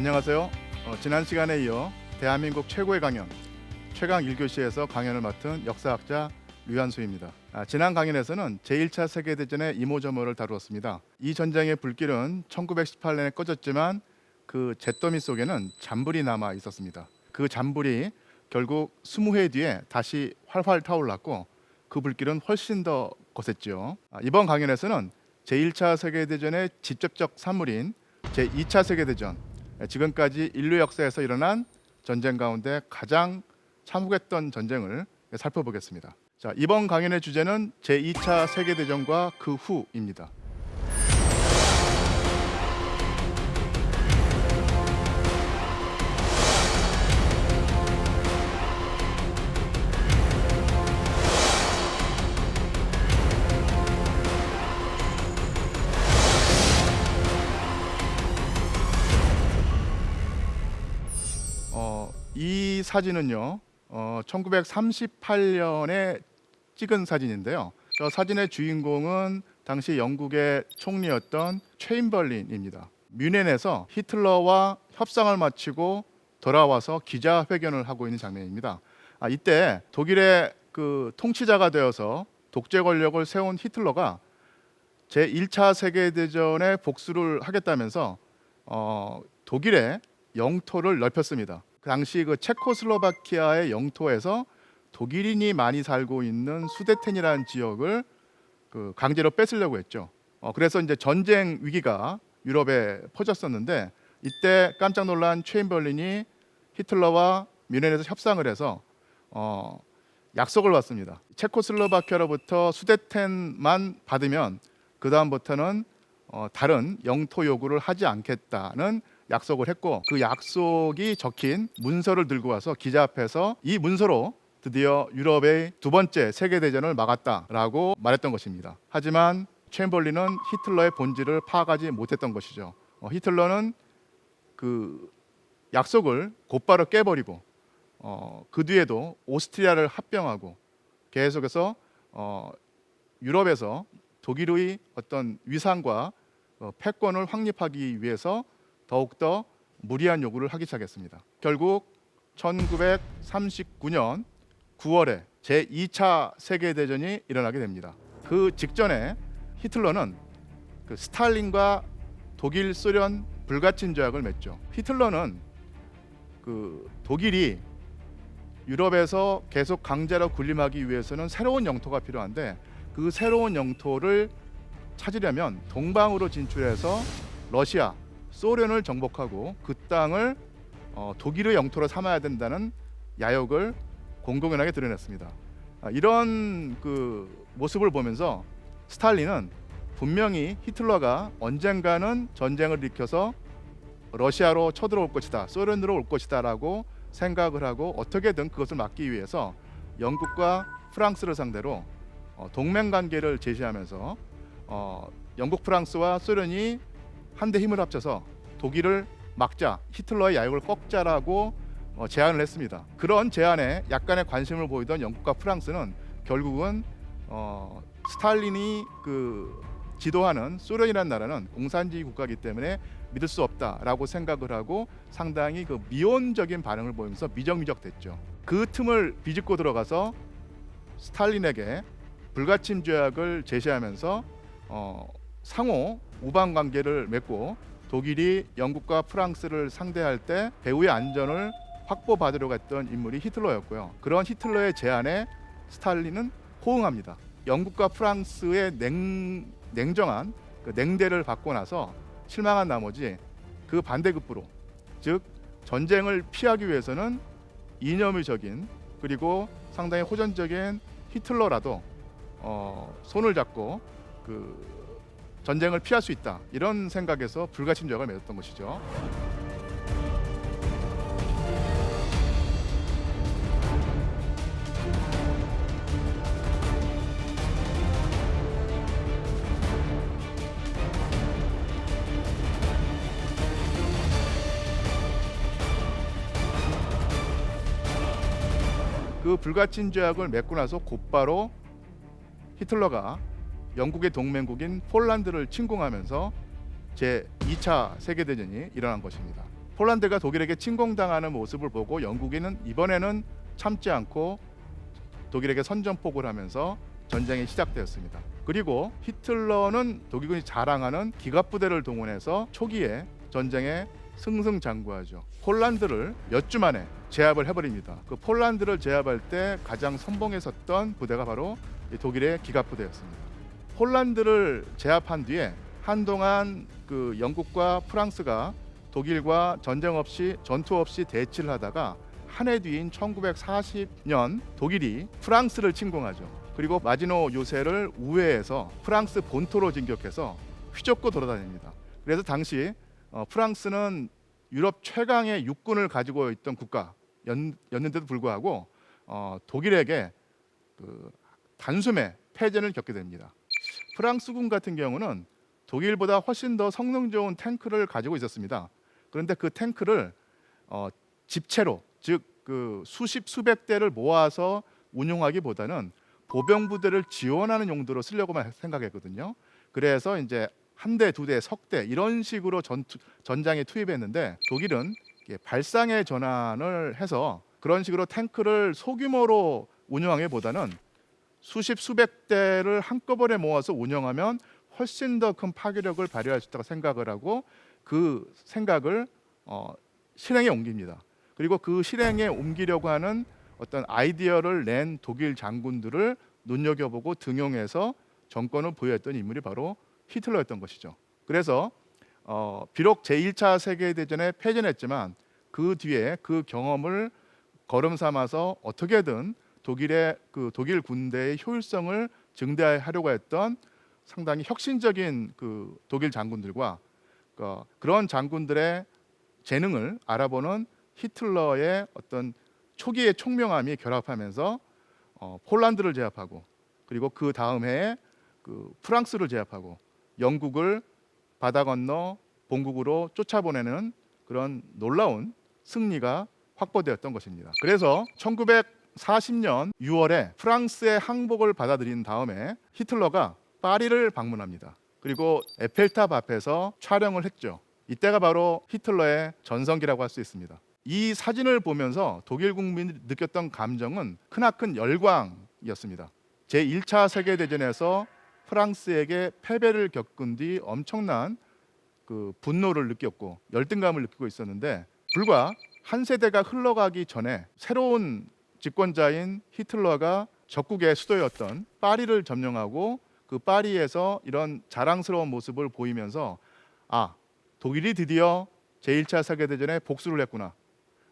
안녕하세요. 어, 지난 시간에 이어 대한민국 최고의 강연 최강 1교시에서 강연을 맡은 역사학자 류한수입니다. 아, 지난 강연에서는 제1차 세계대전의 이모저모를 다루었습니다. 이 전쟁의 불길은 1918년에 꺼졌지만 그 잿더미 속에는 잔불이 남아 있었습니다. 그 잔불이 결국 20해 뒤에 다시 활활 타올랐고 그 불길은 훨씬 더 거셌죠. 아, 이번 강연에서는 제1차 세계대전의 직접적 산물인 제2차 세계대전 지금까지 인류 역사에서 일어난 전쟁 가운데 가장 참혹했던 전쟁을 살펴보겠습니다. 자, 이번 강연의 주제는 제2차 세계대전과 그 후입니다. 사진은요, 어, 1938년에 찍은 사진인데요. 저 사진의 주인공은 당시 영국의 총리였던 체인벌린입니다. 뮌헨에서 히틀러와 협상을 마치고 돌아와서 기자회견을 하고 있는 장면입니다. 아, 이때 독일의 그 통치자가 되어서 독재 권력을 세운 히틀러가 제 1차 세계 대전에 복수를 하겠다면서 어, 독일의 영토를 넓혔습니다. 그 당시 그 체코슬로바키아의 영토에서 독일인이 많이 살고 있는 수데텐이라는 지역을 그 강제로 뺏으려고 했죠. 어, 그래서 이제 전쟁 위기가 유럽에 퍼졌었는데 이때 깜짝 놀란 체인벌린이 히틀러와 뮌헨에서 협상을 해서 어, 약속을 받습니다. 체코슬로바키아로부터 수데텐만 받으면 그 다음부터는 어, 다른 영토 요구를 하지 않겠다는 약속을 했고 그 약속이 적힌 문서를 들고 와서 기자 앞에서 이 문서로 드디어 유럽의 두 번째 세계 대전을 막았다라고 말했던 것입니다. 하지만 챔벌린은 히틀러의 본질을 파악하지 못했던 것이죠. 어, 히틀러는 그 약속을 곧바로 깨버리고 어, 그 뒤에도 오스트리아를 합병하고 계속해서 어, 유럽에서 독일의 어떤 위상과 어, 패권을 확립하기 위해서 더욱더 무리한 요구를 하기 시작했습니다. 결국 1939년 9월에 제 2차 세계 대전이 일어나게 됩니다. 그 직전에 히틀러는 그 스탈린과 독일, 소련 불가침 조약을 맺죠. 히틀러는 그 독일이 유럽에서 계속 강제로 군림하기 위해서는 새로운 영토가 필요한데 그 새로운 영토를 찾으려면 동방으로 진출해서 러시아, 소련을 정복하고 그 땅을 어, 독일의 영토로 삼아야 된다는 야욕을 공공연하게 드러냈습니다. 아, 이런 그 모습을 보면서 스탈린은 분명히 히틀러가 언젠가는 전쟁을 일으켜서 러시아로 쳐들어올 것이다, 소련으로 올 것이다라고 생각을 하고 어떻게든 그것을 막기 위해서 영국과 프랑스를 상대로 어, 동맹 관계를 제시하면서 어, 영국, 프랑스와 소련이 한데 힘을 합쳐서 독일을 막자, 히틀러의 야욕을 꺾자라고 어, 제안을 했습니다. 그런 제안에 약간의 관심을 보이던 영국과 프랑스는 결국은 어, 스탈린이 그 지도하는 소련이라는 나라는 공산주의 국가이기 때문에 믿을 수 없다라고 생각을 하고 상당히 그 미온적인 반응을 보이면서 미적미적됐죠. 그 틈을 비집고 들어가서 스탈린에게 불가침 조약을 제시하면서 어, 상호 우방 관계를 맺고 독일이 영국과 프랑스를 상대할 때 배후의 안전을 확보받으려고 했던 인물이 히틀러였고요. 그런 히틀러의 제안에 스탈린은 호응합니다. 영국과 프랑스의 냉, 냉정한 그 냉대를 받고 나서 실망한 나머지 그 반대급부로 즉 전쟁을 피하기 위해서는 이념의적인 그리고 상당히 호전적인 히틀러라도 어, 손을 잡고 그 전쟁을 피할 수 있다 이런 생각에서 불가침 조약을 맺었던 것이죠. 그 불가침 조약을 맺고 나서 곧바로 히틀러가 영국의 동맹국인 폴란드를 침공하면서 제 2차 세계 대전이 일어난 것입니다. 폴란드가 독일에게 침공당하는 모습을 보고 영국인은 이번에는 참지 않고 독일에게 선전포고를 하면서 전쟁이 시작되었습니다. 그리고 히틀러는 독일군이 자랑하는 기갑부대를 동원해서 초기에 전쟁에 승승장구하죠. 폴란드를 몇 주 만에 제압을 해버립니다. 그 폴란드를 제압할 때 가장 선봉에 섰던 부대가 바로 이 독일의 기갑부대였습니다. 폴란드를 제압한 뒤에 한동안 그 영국과 프랑스가 독일과 전쟁 없이 전투 없이 대치를 하다가 한 해 뒤인 1940년 독일이 프랑스를 침공하죠. 그리고 마지노 요새를 우회해서 프랑스 본토로 진격해서 휘젓고 돌아다닙니다. 그래서 당시 어, 프랑스는 유럽 최강의 육군을 가지고 있던 국가였는데도 불구하고 어, 독일에게 그 단숨에 패전을 겪게 됩니다. 프랑스군 같은 경우는 독일보다 훨씬 더 성능 좋은 탱크를 가지고 있었습니다. 그런데 그 탱크를 어, 집체로 즉 그 수십 수백 대를 모아서 운용하기보다는 보병 부대를 지원하는 용도로 쓰려고만 생각했거든요. 그래서 이제 한 대, 두 대, 석 대 이런 식으로 전 전장에 투입했는데 독일은 발상의 전환을 해서 그런 식으로 탱크를 소규모로 운영하기보다는 수십 수백 대를 한꺼번에 모아서 운영하면 훨씬 더 큰 파괴력을 발휘할 수 있다고 생각을 하고 그 생각을 어, 실행에 옮깁니다. 그리고 그 실행에 옮기려고 하는 어떤 아이디어를 낸 독일 장군들을 눈여겨보고 등용해서 정권을 부여했던 인물이 바로 히틀러였던 것이죠. 그래서 어, 비록 제1차 세계 대전에 패전했지만 그 뒤에 그 경험을 걸음 삼아서 어떻게든 독일의 그 독일 군대의 효율성을 증대하려고 했던 상당히 혁신적인 그 독일 장군들과 어, 그런 장군들의 재능을 알아보는 히틀러의 어떤 초기의 총명함이 결합하면서 어, 폴란드를 제압하고 그리고 그 다음 해에 그 프랑스를 제압하고 영국을 바다 건너 본국으로 쫓아보내는 그런 놀라운 승리가 확보되었던 것입니다. 그래서 1940년 6월에 프랑스의 항복을 받아들인 다음에 히틀러가 파리를 방문합니다. 그리고 에펠탑 앞에서 촬영을 했죠. 이때가 바로 히틀러의 전성기라고 할 수 있습니다. 이 사진을 보면서 독일 국민이 느꼈던 감정은 크나큰 열광이었습니다. 제 1차 세계 대전에서 프랑스에게 패배를 겪은 뒤 엄청난 그 분노를 느꼈고 열등감을 느끼고 있었는데 불과 한 세대가 흘러가기 전에 새로운 집권자인 히틀러가 적국의 수도였던 파리를 점령하고 그 파리에서 이런 자랑스러운 모습을 보이면서 아 독일이 드디어 제1차 세계대전에 복수를 했구나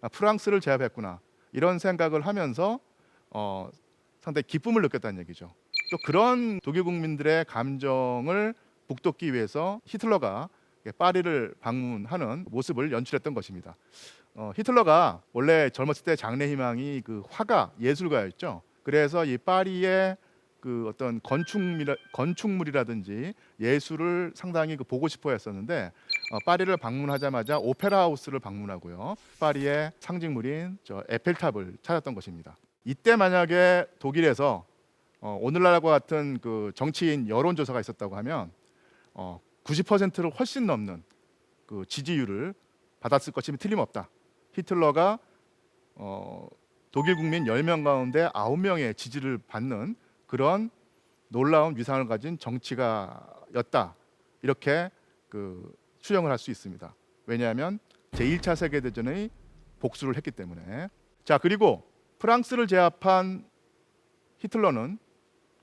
아, 프랑스를 제압했구나 이런 생각을 하면서 어, 상당히 기쁨을 느꼈다는 얘기죠. 또 그런 독일 국민들의 감정을 북돋기 위해서 히틀러가 파리를 방문하는 모습을 연출했던 것입니다. 어, 히틀러가 원래 젊었을 때 장래 희망이 그 화가 예술가였죠. 그래서 이 파리의 그 어떤 건축물 건축물이라든지 예술을 상당히 그 보고 싶어 했었는데 어, 파리를 방문하자마자 오페라 하우스를 방문하고요. 파리의 상징물인 저 에펠탑을 찾았던 것입니다. 이때 만약에 독일에서 어, 오늘날과 같은 그 정치인 여론조사가 있었다고 하면 어, 90%를 훨씬 넘는 그 지지율을 받았을 것임이 틀림없다. 히틀러가 어, 독일 국민 10명 가운데 9명의 지지를 받는 그런 놀라운 위상을 가진 정치가였다. 이렇게 그 추정을 할 수 있습니다. 왜냐하면 제1차 세계 대전의 복수를 했기 때문에. 자, 그리고 프랑스를 제압한 히틀러는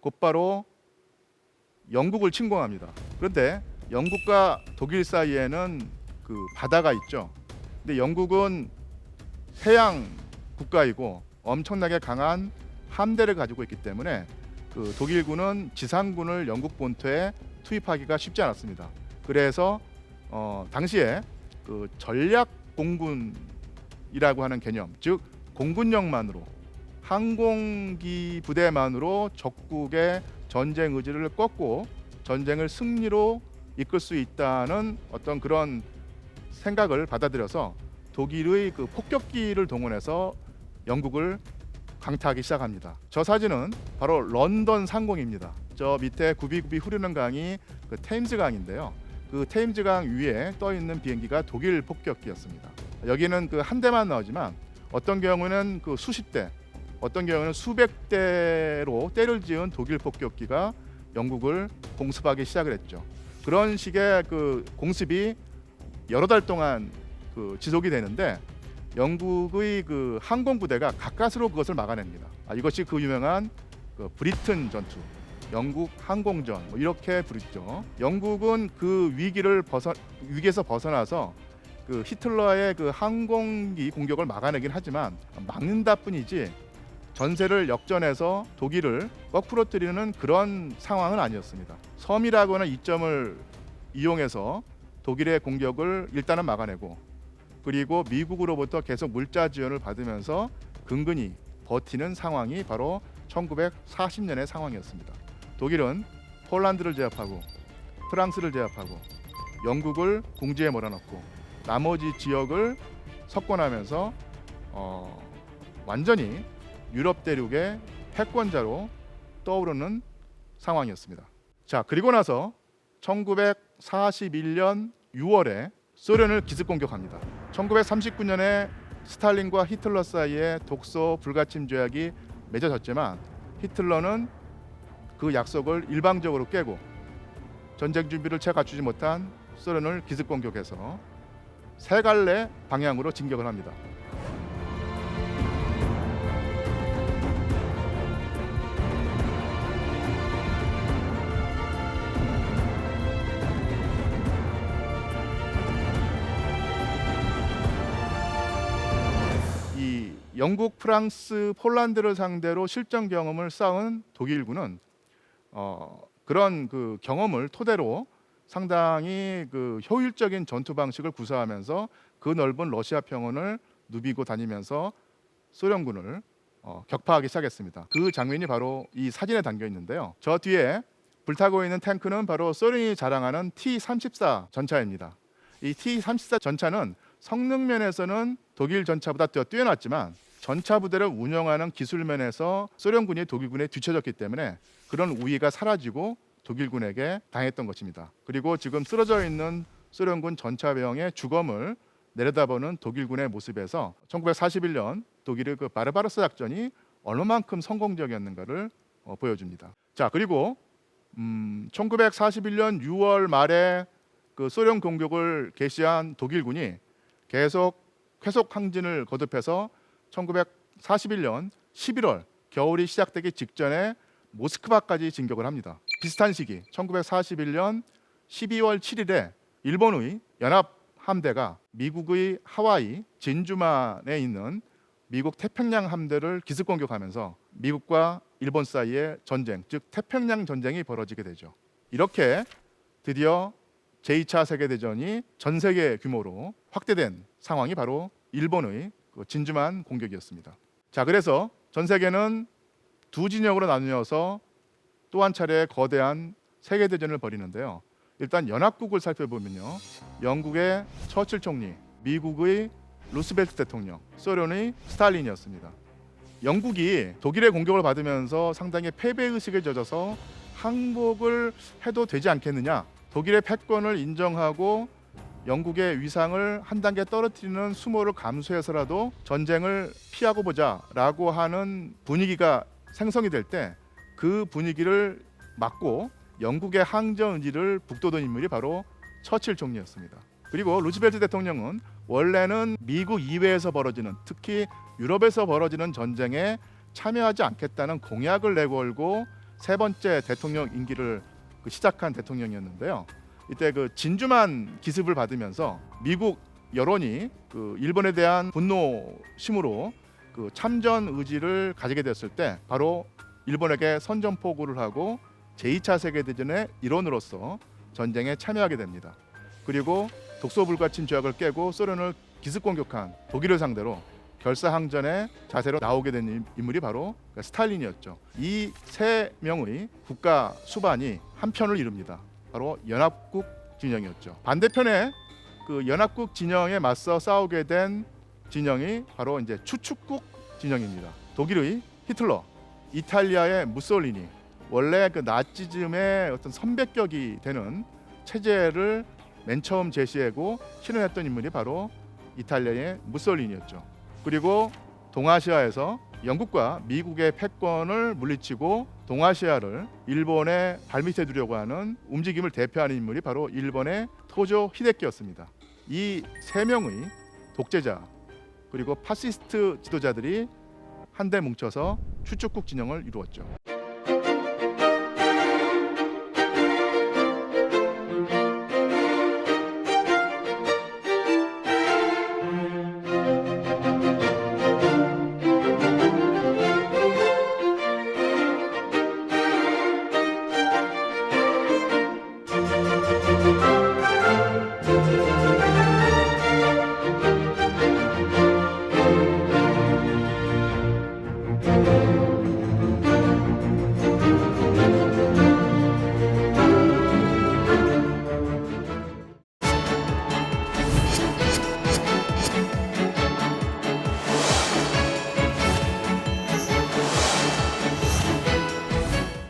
곧바로 영국을 침공합니다. 그런데 영국과 독일 사이에는 그 바다가 있죠. 근데 영국은 해양 국가이고 엄청나게 강한 함대를 가지고 있기 때문에 그 독일군은 지상군을 영국 본토에 투입하기가 쉽지 않았습니다. 그래서 어, 당시에 그 전략 공군이라고 하는 개념, 즉 공군력만으로 항공기 부대만으로 적국의 전쟁 의지를 꺾고 전쟁을 승리로 이끌 수 있다는 어떤 그런 생각을 받아들여서 독일의 그 폭격기를 동원해서 영국을 강타하기 시작합니다. 저 사진은 바로 런던 상공입니다. 저 밑에 굽이굽이 흐르는 강이 그 테임즈 강인데요. 그 테임즈 강 위에 떠 있는 비행기가 독일 폭격기였습니다. 여기는 그 한 대만 나오지만 어떤 경우는 그 수십 대, 어떤 경우는 수백 대로 때를 지은 독일 폭격기가 영국을 공습하기 시작을 했죠. 그런 식의 그 공습이 여러 달 동안 그 지속이 되는데 영국의 그 항공 부대가 가까스로 그것을 막아냅니다. 아, 이것이 그 유명한 그 브리튼 전투, 영국 항공전 뭐 이렇게 부르죠. 영국은 그 위기를 벗어 위기에서 벗어나서 그 히틀러의 그 항공기 공격을 막아내긴 하지만 막는다 뿐이지 전세를 역전해서 독일을 거꾸로 뜨리는 그런 상황은 아니었습니다. 섬이라고 하는 이점을 이용해서 독일의 공격을 일단은 막아내고 그리고 미국으로부터 계속 물자 지원을 받으면서 근근히 버티는 상황이 바로 1940년의 상황이었습니다. 독일은 폴란드를 제압하고 프랑스를 제압하고 영국을 궁지에 몰아넣고 나머지 지역을 석권하면서 어, 완전히 유럽 대륙의 패권자로 떠오르는 상황이었습니다. 자 그리고 나서 1941년 6월에 소련을 기습 공격합니다. 1939년에 스탈린과 히틀러 사이에 독소 불가침 조약이 맺어졌지만 히틀러는 그 약속을 일방적으로 깨고 전쟁 준비를 채 갖추지 못한 소련을 기습 공격해서 세 갈래 방향으로 진격을 합니다. 영국, 프랑스, 폴란드를 상대로 실전 경험을 쌓은 독일군은 어, 그런 그 경험을 토대로 상당히 그 효율적인 전투 방식을 구사하면서 그 넓은 러시아 평원을 누비고 다니면서 소련군을 어, 격파하기 시작했습니다. 그 장면이 바로 이 사진에 담겨 있는데요. 저 뒤에 불타고 있는 탱크는 바로 소련이 자랑하는 T-34 전차입니다. 이 T-34 전차는 성능 면에서는 독일 전차보다 더 뛰어났지만 전차 부대를 운영하는 기술 면에서 소련군이 독일군에 뒤처졌기 때문에 그런 우위가 사라지고 독일군에게 당했던 것입니다. 그리고 지금 쓰러져 있는 소련군 전차병의 주검을 내려다보는 독일군의 모습에서 1941년 독일의 그 바르바로스 작전이 얼마만큼 성공적이었는가를 어, 보여줍니다. 자 그리고 음, 1941년 6월 말에 그 소련 공격을 개시한 독일군이 계속 회속 항진을 거듭해서 1941년 11월 겨울이 시작되기 직전에 모스크바까지 진격을 합니다. 비슷한 시기 1941년 12월 7일에 일본의 연합 함대가 미국의 하와이 진주만에 있는 미국 태평양 함대를 기습 공격하면서 미국과 일본 사이의 전쟁, 즉 태평양 전쟁이 벌어지게 되죠. 이렇게 드디어 제2차 세계 대전이 전 세계 규모로 확대된 상황이 바로 일본의 그 진주만 공격이었습니다. 자, 그래서 전 세계는 두 진영으로 나뉘어서 또 한 차례 거대한 세계 대전을 벌이는데요. 일단 연합국을 살펴보면요. 영국의 처칠 총리, 미국의 루스벨트 대통령, 소련의 스탈린이었습니다. 영국이 독일의 공격을 받으면서 상당히 패배 의식에 젖어서 항복을 해도 되지 않겠느냐. 독일의 패권을 인정하고 영국의 위상을 한 단계 떨어뜨리는 수모를 감수해서라도 전쟁을 피하고 보자라고 하는 분위기가 생성이 될 때 그 분위기를 막고 영국의 항전 의지를 북돋은 인물이 바로 처칠 총리였습니다. 그리고 루즈벨트 대통령은 원래는 미국 이외에서 벌어지는 특히 유럽에서 벌어지는 전쟁에 참여하지 않겠다는 공약을 내걸고 세 번째 대통령 임기를 그 시작한 대통령이었는데요. 이때 그 진주만 기습을 받으면서 미국 여론이 그 일본에 대한 분노심으로 그 참전 의지를 가지게 됐을 때 바로 일본에게 선전포고를 하고 제2차 세계 대전의 일원으로서 전쟁에 참여하게 됩니다. 그리고 독소불가침 조약을 깨고 소련을 기습 공격한 독일을 상대로 결사항전의 자세로 나오게 된 인- 인물이 바로 그 스탈린이었죠. 이 세 명의 국가 수반이 한 편을 이룹니다. 바로 연합국 진영이었죠. 반대편에 그 연합국 진영에 맞서 싸우게 된 진영이 바로 이제 추축국 진영입니다. 독일의 히틀러, 이탈리아의 무솔리니. 원래 그 나치즘의 어떤 선배격이 되는 체제를 맨 처음 제시하고 실현했던 인물이 바로 이탈리아의 무솔리니였죠. 그리고 동아시아에서 영국과 미국의 패권을 물리치고 동아시아를 일본의 발밑에 두려고 하는 움직임을 대표하는 인물이 바로 일본의 토조 히데키였습니다. 이 세 명의 독재자 그리고 파시스트 지도자들이 한데 뭉쳐서 추축국 진영을 이루었죠.